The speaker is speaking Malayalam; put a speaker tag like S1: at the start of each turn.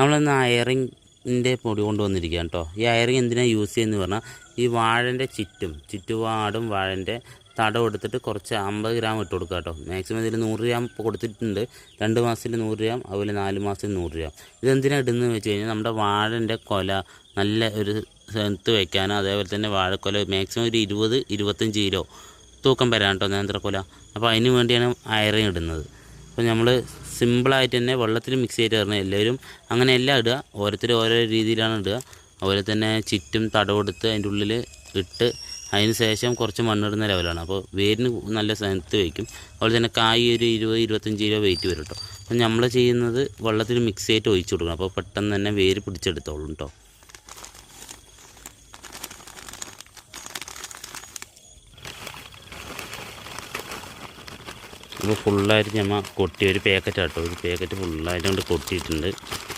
S1: നമ്മളിന്ന് അയറിങ്ങിന്റെ പൊടി കൊണ്ടുവന്നിരിക്കുകയാണ് കേട്ടോ ഈ അയറിങ് എന്തിനാണ് യൂസ് ചെയ്യുന്നത് പറഞ്ഞാൽ ഈ വാഴന്റെ ചുറ്റും ചുറ്റുപാടും വാഴന്റെ തടം എടുത്തിട്ട് കുറച്ച് അമ്പത് ഗ്രാം ഇട്ട് കൊടുക്കുക കേട്ടോ മാക്സിമം ഇതിൽ നൂറ് ഗ്രാം കൊടുത്തിട്ടുണ്ട്. രണ്ട് മാസത്തിൽ നൂറ് ഗ്രാം അതുപോലെ നാല് മാസത്തിൽ നൂറ് ഗ്രാം ഇതെന്തിനാണ് ഇടുന്നത് വെച്ച് കഴിഞ്ഞാൽ നമ്മുടെ വാഴന്റെ കൊല നല്ല ഒരു സ്ഥലത്ത് വയ്ക്കാനും അതേപോലെ തന്നെ വാഴക്കൊല മാക്സിമം ഒരു ഇരുപത് ഇരുപത്തഞ്ച് കിലോ തൂക്കം വരാൻ കേട്ടോ നേന്ത്രക്കൊല അപ്പോൾ അതിന് വേണ്ടിയാണ് അയറിങ് ഇടുന്നത്. അപ്പോൾ നമ്മൾ സിമ്പിളായിട്ട് തന്നെ വെള്ളത്തിൽ മിക്സ് ചെയ്ത് തരണം എല്ലാവരും അങ്ങനെ എല്ലാം ഇടുക. ഓരോരുത്തർ ഓരോ രീതിയിലാണ് ഇടുക. അതുപോലെ തന്നെ ചുറ്റും തടവെടുത്ത് അതിന്റെ ഉള്ളിൽ ഇട്ട് അതിന് ശേഷം കുറച്ച് മണ്ണിടുന്ന ലെവലാണ് അപ്പോൾ വേരിന് നല്ല സ്ഥലത്ത് വയ്ക്കും അതുപോലെ തന്നെ കായ് ഒരു ഇരുപത് ഇരുപത്തഞ്ച് കിലോ വെയിറ്റ് വരും കേട്ടോ. അപ്പോൾ നമ്മൾ ചെയ്യുന്നത് വെള്ളത്തിൽ മിക്സ് ചെയ്തിട്ട് ഒഴിച്ചു കൊടുക്കണം. അപ്പോൾ പെട്ടെന്ന് തന്നെ വേര് പിടിച്ചെടുത്തോളും കേട്ടോ. ഇപ്പോൾ ഫുള്ളായിട്ട് ഞമ്മ കൊട്ടി ഒരു പാക്കറ്റ് ആട്ടോ. ഒരു പാക്കറ്റ് ഫുള്ളായിട്ട് കൊണ്ട് കൊട്ടിയിട്ടുണ്ട്.